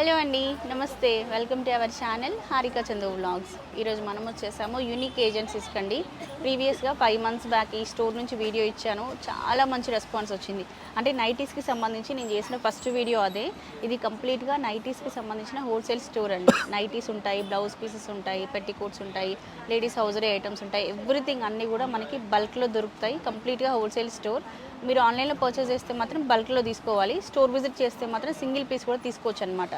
Hello అండి నమస్తే. Welcome to our channel Harika Chandu vlogs. ఈరోజు మనం వచ్చేసాము యూనిక్ ఏజెన్సీస్కి అండి ప్రీవియస్గా ఫైవ్ మంత్స్ బ్యాక్ ఈ స్టోర్ నుంచి వీడియో ఇచ్చాను. చాలా మంచి రెస్పాన్స్ వచ్చింది. అంటే నైటీస్కి సంబంధించి నేను చేసిన ఫస్ట్ వీడియో అదే. ఇది కంప్లీట్గా నైటీస్కి సంబంధించిన హోల్సేల్ స్టోర్ అండి. నైటీస్ ఉంటాయి బ్లౌజ్ పీసెస్ ఉంటాయి పెట్టికోట్స్ ఉంటాయి లేడీస్ హౌజరీ ఐటమ్స్ ఉంటాయి. ఎవ్రీథింగ్ అన్నీ కూడా మనకి బల్క్లో దొరుకుతాయి. కంప్లీట్గా హోల్సేల్ స్టోర్. మీరు ఆన్లైన్లో పర్చేస్ చేస్తే మాత్రం బల్క్లో తీసుకోవాలి. స్టోర్ విజిట్ చేస్తే మాత్రం సింగిల్ పీస్ కూడా తీసుకోవచ్చు అనమాట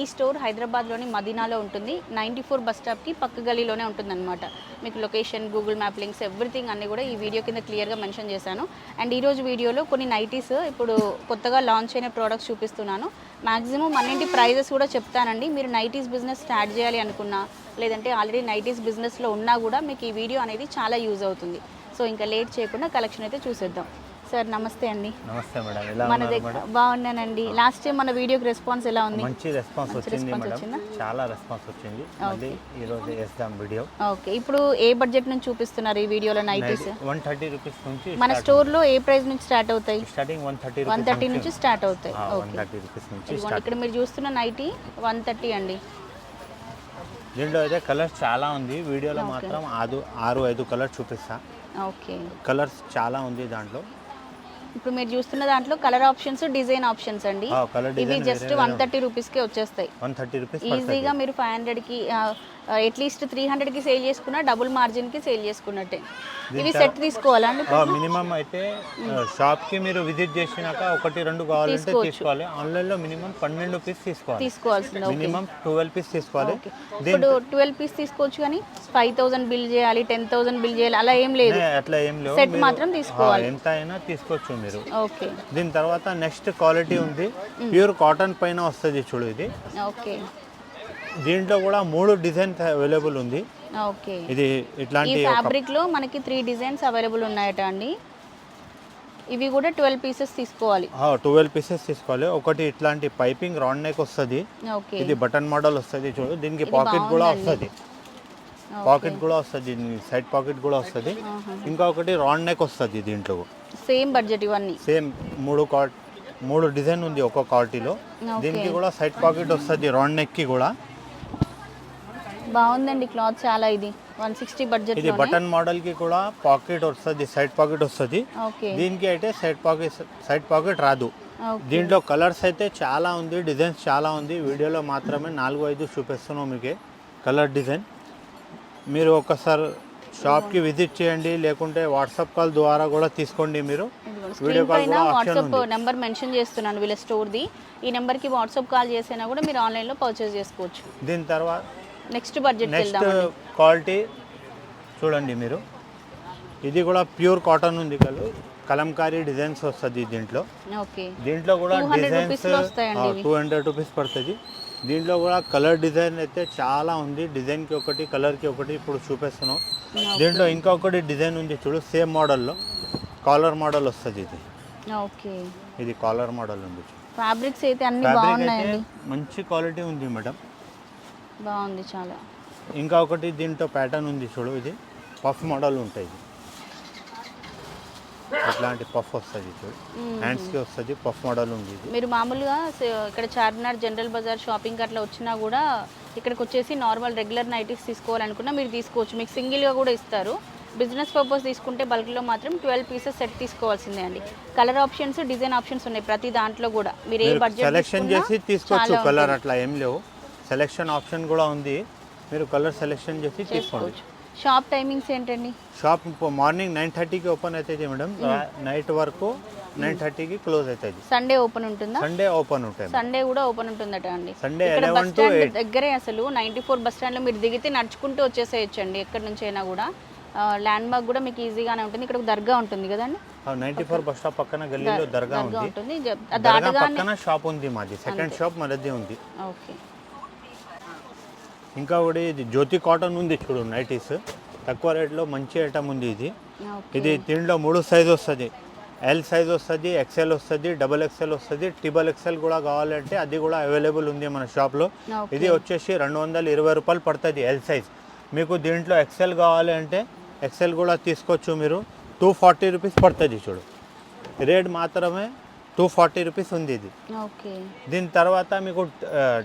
ఈ స్టోర్ హైదరాబాద్లోని మదీనాలో ఉంటుంది. నైంటీ ఫోర్ బస్ స్టాప్కి పక్క గలీలోనే ఉంటుందన్నమాట. మీకు location Google map links everything అన్నీ కూడా ఈ వీడియో కింద క్లియర్గా మెన్షన్ చేశాను. అండ్ ఈరోజు వీడియోలో కొన్ని నైటీస్ ఇప్పుడు కొత్తగా లాంచ్ అయిన ప్రోడక్ట్స్ చూపిస్తున్నాను. మ్యాక్సిమం అన్నింటి ప్రైజెస్ కూడా చెప్తానండి. మీరు నైటీస్ బిజినెస్ స్టార్ట్ చేయాలి అనుకున్నా లేదంటే ఆల్రెడీ నైటీస్ బిజినెస్లో ఉన్నా కూడా మీకు ఈ వీడియో అనేది చాలా యూజ్ అవుతుంది. సో ఇంకా లేట్ చేయకుండా కలెక్షన్ అయితే చూసేద్దాం. సార్ నమస్తే అండి. నమస్తే మేడం. ఎలా మన ఉన్నారు దగ్గర మేడం? బాగున్నానండి. లాస్ట్ టైం మన వీడియోకి రెస్పాన్స్ ఎలా ఉంది? మంచి రెస్పాన్స్ వచ్చింది మేడం? చాలా రెస్పాన్స్ వచ్చింది. మళ్ళీ ఈ రోజు వేస్తాం వీడియో. ఓకే. ఇప్పుడు ఏ బడ్జెట్ నుంచి చూపిస్తున్నారు ఈ వీడియోలో నైటీస్? వన్ థర్టీ రూపీస్ నుంచి మన స్టోర్లో ఏ ప్రైస్ నుంచి స్టార్ట్ అవుతాయి? Starting one thirty one thirty నుంచి. స్టార్ట్ అవుతాయి. One okay. థర్టీ రూపీస్ నుంచి ఇక్కడ మీరు చూస్తున్న నైటీ వన్ థర్టీ అండి. దీంట్లో అయితే కలర్స్ చాలా ఉంది. వీడియోలో మాత్రం ఆరు ఆరు ఐదు కలర్స్ చూపిస్తా. ఓకే. కలర్స్ చాలా ఉంది దాంట్లో. ఇప్పుడు మీరు చూస్తున్న దాంట్లో కలర్ ఆప్షన్స్ డిజైన్ ఆప్షన్స్ అండి. ఇవి జస్ట్ వన్ థర్టీ రూపీస్కే వచ్చేస్తాయి. వన్ థర్టీ రూపీస్ ఈజీగా మీరు ఫైవ్ హండ్రెడ్కి అట్లీస్ట్ త్రీ హండ్రెడ్కి సేల్ చేసుకున్న డబుల్ మార్జిన్కి సేల్ చేసుకున్నట్టే. ఇవి సెట్ తీసుకోవాలా అండి? మినిమం అయితే షాప్కి మీరు విజిట్ చేసినాక ఒకటి రెండు కావాలంటే తీసుకోవాలి. ఆన్లైన్లో మినిమం పన్నెండు పీస్ తీసుకోవాలి. తీసుకోవాల్సింది మినిమం ట్వెల్వ్ పీస్ తీసుకోవాలి. ఇప్పుడు ట్వెల్వ్ పీస్ తీసుకోవచ్చు కానీ ఫైవ్ థౌసండ్ బిల్ చేయాలి టెన్ థౌసండ్ బిల్ చేయాలి అలా ఏం లేదు. అట్లా ఏం లేవు. సెట్ మాత్రం తీసుకోవాలి. ఎంత అయినా తీసుకోవచ్చు మీరు. ఓకే. దీని తర్వాత నెక్స్ట్ క్వాలిటీ ఉంది. ప్యూర్ కాటన్ పైన వస్తుంది చూడు ఇది. ఓకే. దీంట్లో కూడా మూడు డిజైన్స్ అవైలబుల్ ఉంది. ఓకే. ఇది ఇట్లాంటి ఫ్యాబ్రిక్లో మనకి త్రీ డిజైన్స్ అవైలబుల్ ఉన్నాయట అండి. ఇవి కూడా ట్వెల్వ్ పీసెస్ తీసుకోవాలి. ట్వెల్వ్ పీసెస్ తీసుకోవాలి. ఒకటి ఇట్లాంటి పైపింగ్ రౌండ్ నెక్ వస్తుంది. ఇది బటన్ మోడల్ వస్తుంది చూడు. దీనికి పాకెట్ కూడా. వస్తుంది. పాకెట్ కూడా వస్తుంది. సైడ్ పాకెట్ కూడా వస్తుంది. ఇంకా ఒకటి రౌండ్ నెక్ వస్తుంది దీంట్లో. సేమ్ బడ్జెట్ ఇవన్నీ. సేమ్ మూడు కాట్ మూడు డిజైన్ ఉంది ఒక్కో క్వాలిటీలో దీనికి కూడా సైడ్ పాకెట్ వస్తుంది రౌండ్ నెక్కి కూడా. బాగుందండి క్లాత్ చాలా ఇది. వన్ సిక్స్టీ బడ్జెట్ ఇది బటన్ మోడల్కి కూడా పాకెట్ వస్తుంది సైడ్ పాకెట్ వస్తుంది. దీనికి అయితే సైడ్ పాకెట్ సైడ్ పాకెట్ రాదు. దీంట్లో కలర్స్ అయితే చాలా ఉంది డిజైన్స్ చాలా ఉంది. వీడియోలో మాత్రమే నాలుగు ఐదు చూపిస్తున్నాం మీకు కలర్ డిజైన్ మీరు ఒకసారి షాప్కి విజిట్ చేయండి లేకుంటే వాట్సాప్ కాల్ ద్వారా కూడా తీసుకోండి మీరు. Video call WhatsApp number mention చేస్తున్నాను వీళ్ళ స్టోర్ది ఈ నెంబర్కి వాట్సాప్ కాల్ చేసినా కూడా మీరు ఆన్లైన్లో పర్చేస్ చేసుకోవచ్చు. దీని తర్వాత నెక్స్ట్ బడ్జెట్ నెక్స్ట్ క్వాలిటీ చూడండి మీరు. ఇది కూడా ప్యూర్ కాటన్ ఉంది కలు. కలంకారీ డిజైన్స్ వస్తుంది దీంట్లో. దీంట్లో కూడా 200 డిజైన్స్. టూ హండ్రెడ్ రూపీస్ పడుతుంది. దీంట్లో కూడా కలర్ డిజైన్ అయితే చాలా ఉంది. డిజైన్కి ఒకటి కలర్కి ఒకటి ఇప్పుడు చూపిస్తున్నాం. దీంట్లో ఇంకొకటి డిజైన్ ఉంది చూడు సేమ్ మోడల్లో కాలర్ మోడల్ వస్తుంది ఇది. ఓకే ఇది కాలర్ మోడల్ ఉంది ఫ్యాబ్రిక్స్ అయితే అన్ని బాగున్నాయండి. మంచి క్వాలిటీ ఉంది మేడం. బాగుంది చాలా. ఇంకా ఒకటి దీంట్లో ప్యాటర్న్ ఉంది చూడు ఇది. పఫ్ మోడల్ ఉంటుంది ఇది. ఇట్లాంటి పఫ్ వస్తుంది చూడు. హ్యాండ్స్కి వస్తుంది పఫ్ మోడల్ ఉంది మీరు మామూలుగా ఇక్కడ చార్మినార్ జనరల్ బజార్ షాపింగ్ అట్లా వచ్చినా కూడా ఇక్కడికి వచ్చేసి నార్మల్ రెగ్యులర్ నైటీస్ తీసుకోవాలనుకున్నా మీరు తీసుకోవచ్చు. మీకు సింగిల్గా కూడా ఇస్తారు. బిజినెస్ పర్పస్ తీసుకుంటే బల్క్లో మాత్రం ట్వెల్వ్ పీసెస్ సెట్ తీసుకోవాల్సిందే అండి. కలర్ ఆప్షన్స్ డిజైన్ ఆప్షన్స్ ఉన్నాయి ప్రతి దాంట్లో కూడా. మీరు ఏ బడ్జెట్ సెలెక్షన్ చేసి తీసుకోవచ్చు కలర్ అట్లా ఏం లేవు. సెలెక్షన్ ఆప్షన్ కూడా ఉంది. మీరు కలర్ సెలెక్షన్ చేసి తీసుకోండి. షాప్ టైమింగ్స్ ఏంటండి? షాప్ మార్నింగ్ నైన్ థర్టీకి ఓపెన్ అవుతుంది మేడం. నైట్ వరకు నైన్ థర్టీకి క్లోజ్ అవుతుంది సండే ఓపెన్ ఉంటుందా? సండే ఓపెన్ ఉంటాయి సండే కూడా ఓపెన్ ఉంటుందట అండి. సండే ఇక్కడ బస్ 11 to స్టాండ్ దగ్గరే అసలు నైంటీ ఫోర్ బస్ స్టాండ్లో మీరు దిగితే నడుచుకుంటూ వచ్చేసేయచ్చు అండి ఎక్కడి నుంచి అయినా కూడా. ల్యాండ్ మార్క్ కూడా మీకు ఈజీగానే ఉంటుంది. ఇక్కడ ఒక దర్గా ఉంటుంది కదండి? నైన్టీ ఫోర్ బస్ స్టాప్ పక్కన గల్లీలో దర్గా ఉంటుంది. పక్కన షాప్ ఉంది మాది. సెకండ్ షాప్ మనది ఉంది. ఓకే. ఇంకా ఒకటి ఇది జ్యోతి కాటన్ ఉంది చూడు నైటీస్. తక్కువ రేట్లో మంచి ఐటమ్ ఉంది ఇది. ఇది దీంట్లో మూడు సైజ్ వస్తుంది. ఎల్ సైజ్ వస్తుంది ఎక్సెల్ వస్తుంది డబల్ ఎక్సెల్ వస్తుంది ట్రిబల్ ఎక్సెల్ కూడా కావాలంటే అది కూడా అవైలబుల్ ఉంది మన షాప్లో. ఇది వచ్చేసి రెండు వందల ఇరవై రూపాయలు పడుతుంది ఎల్ సైజ్ మీకు దీంట్లో ఎక్సెల్ కావాలి అంటే ఎక్సెల్ కూడా తీసుకోవచ్చు మీరు. టూ ఫార్టీ రూపీస్ పడుతుంది చూడు. రేట్ మాత్రమే టూ ఫార్టీ రూపీస్ ఉంది ఇది. ఓకే. దీని తర్వాత మీకు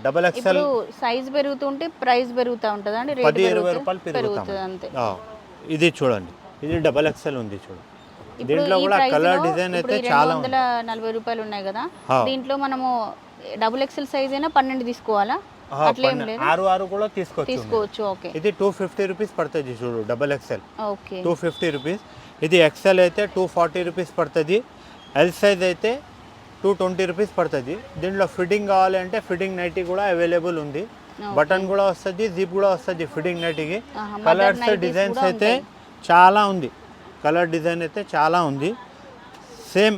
డబల్ ఎక్స్ఎల్ సైజ్ పెరుగుతుంటే ప్రైస్ పెరుగుతూ ఉంటుందా అండి పది ఇరవై రూపాయలు పెరుగుతుంది అంతే ఇది చూడండి ఇది డబల్ ఎక్స్ఎల్ ఉంది చూడు. ఇప్పుడు దీంట్లో కూడా కలర్ డిజైన్ అయితే చాలా వందల నలభై రూపాయలు ఉన్నాయి కదా. దీంట్లో మనము డబుల్ ఎక్సెల్ సైజ్ అయినా పన్నెండు తీసుకోవాలా? ఆరు ఆరు కూడా తీసుకోవచ్చు తీసుకోవచ్చు ఓకే. ఇది టూ ఫిఫ్టీ రూపీస్ పడుతుంది చూడు double XL okay. Two fifty rupees. ఇది ఎక్స్ఎల్ అయితే టూ ఫార్టీ రూపీస్ పడుతుంది. ఎల్ సైజ్ అయితే టూ ట్వంటీ రూపీస్ పడుతుంది. దీంట్లో ఫిట్టింగ్ కావాలి అంటే ఫిట్టింగ్ నైటీ కూడా అవైలబుల్ ఉంది. బటన్ కూడా వస్తుంది జిప్ కూడా వస్తుంది ఫిట్టింగ్ నైటీకి. కలర్స్ డిజైన్స్ అయితే. చాలా ఉంది. కలర్ డిజైన్ అయితే చాలా ఉంది. సేమ్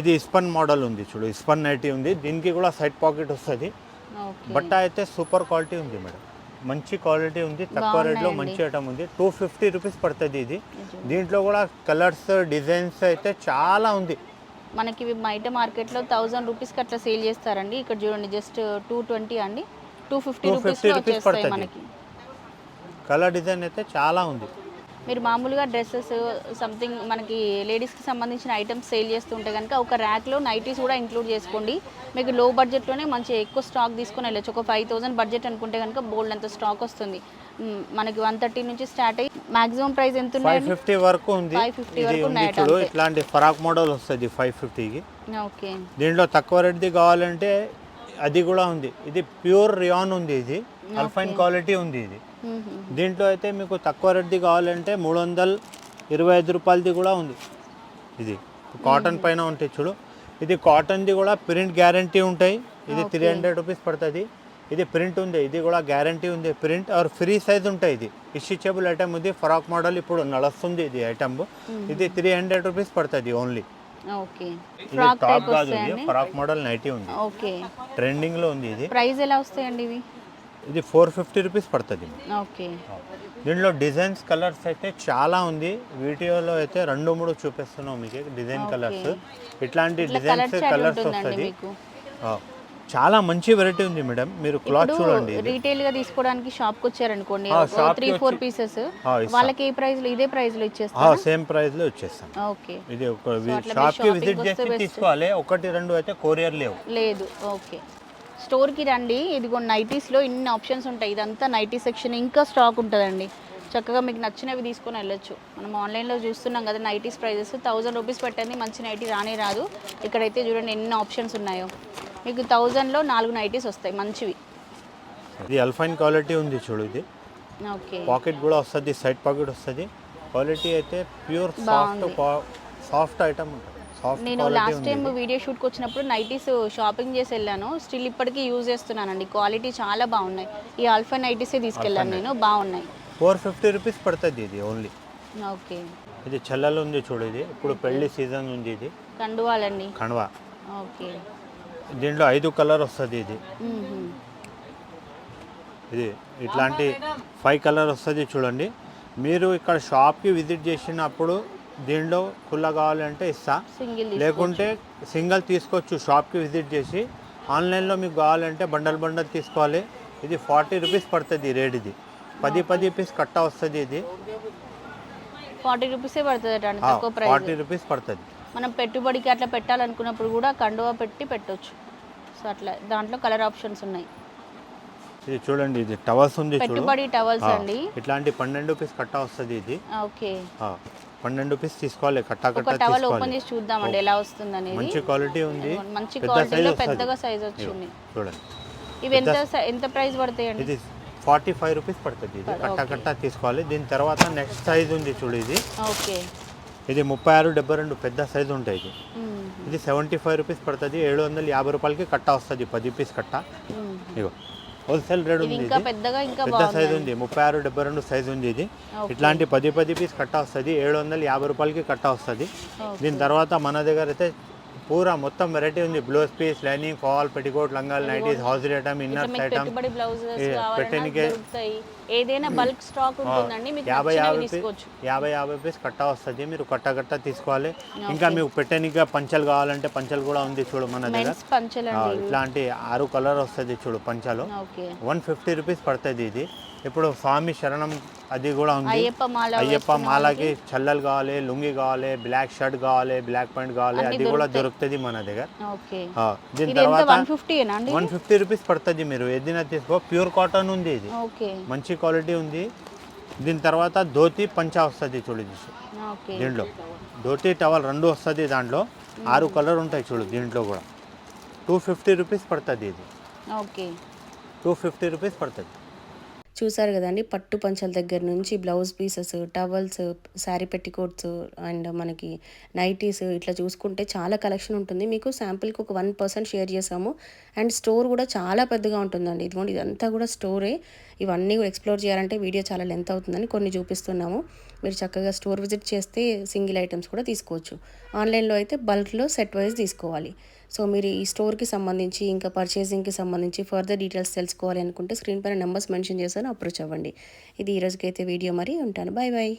ఇది ఇస్పన్ మోడల్ ఉంది చూడు ఇస్పన్ నైటీ ఉంది. దీనికి కూడా సైడ్ పాకెట్ వస్తుంది. బట్ట అయితే సూపర్ క్వాలిటీ ఉంది మేడం. మంచి క్వాలిటీ ఉంది తక్కువ రేట్లో. మంచి ఐటమ్ ఉంది. టూ ఫిఫ్టీ రూపీస్ పడుతుంది ఇది. దీంట్లో కూడా కలర్స్ డిజైన్స్ అయితే చాలా ఉంది. మనకి ఇవి బయట మార్కెట్లో థౌజండ్ రూపీస్కి అట్లా సేల్ చేస్తారండి. ఇక్కడ చూడండి జస్ట్ టూ ట్వంటీ అండి. టూ ఫిఫ్టీ 250 రూపీస్లో రూపీస్ వచ్చేస్తాయి. మనకి. కలర్ డిజైన్ అయితే చాలా ఉంది. మీరు మామూలుగా డ్రెస్సెస్ సంథింగ్ మనకి లేడీస్కి సంబంధించిన ఐటమ్స్ సేల్ చేస్తుంటే కనుక ఒక ర్యాక్లో నైటీస్ కూడా ఇంక్లూడ్ చేసుకోండి. మీకు లో బడ్జెట్లోనే మంచి ఎక్కువ స్టాక్ తీసుకొని వెళ్ళొచ్చు. ఒక ఫైవ్ థౌసండ్ బడ్జెట్ అనుకుంటే కనుక బోల్డ్ అంత స్టాక్ వస్తుంది మనకి వన్ థర్టీ నుంచి స్టార్ట్ అయ్యి మాక్సిమం ప్రైస్ ఎంత ఫైవ్ ఫిఫ్టీ వరకు ఉంది. 550 ఇది వరకు అంతే. ఇట్లాంటి ఫరాక్ మోడల్ వస్తుంది ఫైవ్ ఫిఫ్టీకి ఓకే. దీంట్లో తక్కువ రేట్ది కావాలంటే అది కూడా ఉంది. ఇది ప్యూర్ రియాన్ ఉంది ఇది. అల్ఫైన్ క్వాలిటీ ఉంది ఇది. దీంట్లో అయితే మీకు తక్కువ రేట్ది కావాలంటే మూడు వందల ఇరవై ఐదు రూపాయలది కూడా ఉంది. ఇది కాటన్ పైన ఉంటాయి చూడు. ఇది కాటన్ది కూడా ప్రింట్ గ్యారంటీ ఉంటాయి. ఇది త్రీ హండ్రెడ్ రూపీస్ పడుతుంది. ఇది ప్రింట్ ఉంది. ఇది కూడా గ్యారంటీ ఉంది. ప్రింట్ ఆర్ ఫ్రీ సైజ్ ఉంటాయి ఇది. ఇష్యూచబుల్ ఐటమ్ ఉంది. ఫ్రాక్ మోడల్ ఇప్పుడు నడుస్తుంది ఇది ఐటమ్ ఇది త్రీ హండ్రెడ్ రూపీస్ పడుతుంది ఓన్లీ ఫ్రాక్ కాదు ఇది. ఫ్రాక్ మోడల్ నైటీ ఉంది. ట్రెండింగ్లో ఉంది ఇది. ప్రైస్ ఎలా వస్తాయండి ఇవి? ఇది ఫోర్ ఫిఫ్టీ రూపీస్ పడుతుంది. ఓకే. దీంట్లో డిజైన్స్ కలర్స్ అయితే చాలా ఉంది. వీడియోలో అయితే రెండు మూడు చూపిస్తున్నాం మీకు డిజైన్ కలర్స్. ఇట్లాంటి ఇట్లా డిజైన్స్ కలర్స్ వస్తుంది. చాలా మంచి వెరైటీ ఉంది మేడం. మీరు క్లాత్ చూడండి. రీటైల్గా తీసుకోవడానికి షాప్కి వచ్చారనుకోండి త్రీ ఫోర్ పీసెస్. వాళ్ళకి ఏ ప్రైస్లో ఇదే ప్రైస్లో ఇచ్చేస్తారు? సేమ్ ప్రైస్లో వచ్చేస్తాం ఓకే. ఇది షాప్కి విజిట్ చేసి. తీసుకోవాలి. ఒకటి రెండు అయితే కొరియర్ లేవు. లేదు. ఓకే. స్టోర్కి రండి. ఇదిగో నైటీస్లో ఇన్ని ఆప్షన్స్ ఉంటాయి. ఇదంతా నైటీ సెక్షన్ ఇంకా స్టాక్ ఉంటుందండి. చక్కగా మీకు నచ్చినవి తీసుకొని వెళ్ళొచ్చు. మనం ఆన్లైన్లో చూస్తున్నాం కదా నైటీస్ ప్రైజెస్. థౌజండ్ రూపీస్ పెట్టండి. మంచి నైటీ రానే రాదు. ఇక్కడైతే చూడండి ఎన్ని ఆప్షన్స్ ఉన్నాయో. మీకు థౌజండ్లో నాలుగు నైటీస్ వస్తాయి. మంచివి. ఇది అల్ఫైన్ క్వాలిటీ ఉంది చూడు ఇది. ఓకే. పాకెట్ కూడా వస్తుంది. సైడ్ పాకెట్ వస్తుంది. క్వాలిటీ అయితే ప్యూర్ సాఫ్ట్ సాఫ్ట్ ఐటమ్ ఉంటుంది నేను లాస్ట్ టైం వీడియో షూట్కి వచ్చినప్పుడు నైటీస్ షాపింగ్ చేసి వెళ్ళాను. స్టిల్ ఇప్పటికీ యూజ్ చేస్తున్నానండి. క్వాలిటీ చాలా బాగున్నాయి. ఈ ఆల్ఫా నైటీసే తీసుకెళ్ళాను నేను. బాగున్నాయి. ఫోర్ ఫిఫ్టీ రూపీస్ పడుతుంది ఇది ఓన్లీ ఓకే. ఇది చల్లలు ఉంది చూడు ఇది. ఇప్పుడు పెళ్ళి సీజన్ ఉంది ఇది. కండువాలండి. కణవా ఓకే. దీంట్లో ఐదు కలర్ వస్తుంది ఇది. ఇది ఇట్లాంటి ఫైవ్ కలర్ వస్తుంది చూడండి. మీరు ఇక్కడ షాప్కి విజిట్ చేసినప్పుడు దీంట్లో కుల్ల కావాలంటే ఇస్తా. లేకుంటే సింగిల్ తీసుకోవచ్చు షాప్కి విజిట్ చేసి. ఆన్లైన్లో మీకు కావాలంటే బండల్ బండల్ తీసుకోవాలి. ఇది ఫార్టీ రూపీస్ పడుతుంది రేట్ ఇది. పది పది పీస్ కట్ట వస్తుంది ఇది. ఫార్టీ రూపీసే పడుతుంది ఫార్టీ రూపీస్ పడుతుంది. మనం పెట్టుబడికి అట్లా పెట్టాలనుకున్నప్పుడు కూడా కండువా పెట్టి పెట్టొచ్చు. సో అట్లా దాంట్లో కలర్ ఆప్షన్స్ ఉన్నాయి. ఇది చూడండి ఇది టవర్స్ ఉంది పెట్టుబడి టవల్స్ అండి. ఇట్లాంటి పన్నెండు పీస్ కట్ట వస్తుంది ఇది. ఓకే. పన్నెండు పీస్ తీసుకోవాలి కట్ట కట్ట టవల్ ఓపెన్ చేసి చూద్దామండి ఎలా వస్తుంది అనేది మంచి క్వాలిటీ ఉంది మంచి క్వాలిటీలో పెద్దగా. సైజ్ వచ్చింది. చూడండి. ఇవి ఎంత ఎంత ప్రైస్ పడతాయండి? ఇది ఫార్టీ ఫైవ్ రూపీస్ పడుతుంది ఇది. కట్ట. కట్ట తీసుకోవాలి. దీని తర్వాత నెక్స్ట్ సైజ్ ఉంది చూడు ఇది. ఓకే. ఇది ముప్పై ఆరు డెబ్బై రెండు పెద్ద సైజు ఉంటాయి ఇది. ఇది సెవెంటీ ఫైవ్ రూపీస్ పడుతుంది. ఏడు వందల యాభై రూపాయలకి కట్ట వస్తుంది పది పీస్ కట్ట. ఇగో హోల్సేల్ రేట్ ఉంది ఇంకా ఇది పెద్దగా ఇంకా పెద్ద సైజు ఉంది ముప్పై ఆరు డెబ్బై రెండు సైజు ఉంది ఇది. ఇట్లాంటి పది పది పీస్ కట్ట వస్తుంది ఏడు వందల యాభై రూపాయలకి కట్ట వస్తుంది. దీని తర్వాత మన దగ్గర అయితే పూరా మొత్తం వెరైటీ ఉంది. Blouse piece lining fall petticoat లంగాల్ nighties house item inners item ఏదైనా బల్క్ స్టాక్ ఉంటుందండి మీకు యాభై యాభై యాభై యాభై పీస్ కట్ట వస్తుంది. మీరు కట్ట కట్ట తీసుకోవాలి. ఇంకా మీకు పెట్టనిక పంచలు కావాలంటే పంచలు కూడా ఉంది చూడు మన దగ్గర. ఇట్లాంటి ఆరు కలర్ వస్తుంది చూడు పంచలో. వన్ ఫిఫ్టీ రూపీస్ పడుతుంది ఇది. ఇప్పుడు స్వామి శరణం అది కూడా ఉంది. అయ్యప్ప మాల అయ్యప్ప మాలకి చల్లలు కావాలి లుంగి కావాలి బ్లాక్ షర్ట్ కావాలి బ్లాక్ ప్యాంట్ కావాలి అది కూడా. దొరుకుతుంది మన దగ్గర. దీని తర్వాత వన్ ఫిఫ్టీ రూపీస్ పడుతుంది మీరు. ఏదైనా తీసుకో ప్యూర్ కాటన్ ఉంది ఇది. మంచి క్వాలిటీ ఉంది. దీని తర్వాత ధోతి పంచా వస్తుంది చూడు దీంట్లో ధోతి టవల్ రెండు వస్తుంది దాంట్లో. ఆరు కలర్ ఉంటాయి చూడు దీంట్లో కూడా. టూ ఫిఫ్టీ రూపీస్ పడుతుంది ఇది. టూ ఫిఫ్టీ రూపీస్ పడుతుంది. చూసారు కదండి పట్టు పంచల దగ్గర నుంచి blouse pieces towels sari petticoats and మనకి నైటీస్ ఇట్లా చూసుకుంటే చాలా కలెక్షన్ ఉంటుంది. మీకు శాంపిల్కి ఒక వన్ పర్సెంట్ షేర్ చేసాము. అండ్ స్టోర్ కూడా చాలా పెద్దగా ఉంటుందండి. ఇదిగోండి ఇదంతా కూడా స్టోరే. ఇవన్నీ ఎక్స్ప్లోర్ చేయాలంటే వీడియో చాలా లెంత్ అవుతుందని కొన్ని చూపిస్తున్నాము. మీరు చక్కగా స్టోర్ విజిట్ చేస్తే సింగిల్ ఐటమ్స్ కూడా తీసుకోవచ్చు. ఆన్లైన్లో అయితే బల్క్లో సెట్ వైజ్ తీసుకోవాలి. సో మీరు ఈ స్టోర్కి సంబంధించి ఇంకా పర్చేసింగ్కి సంబంధించి ఫర్దర్ డీటెయిల్స్ తెలుసుకోవాలి అనుకుంటే స్క్రీన్ పైన నెంబర్స్ మెన్షన్ చేశాను అప్రోచ్ అవ్వండి. ఇది ఈ రోజుకైతే వీడియో మరి. ఉంటాను. Bye bye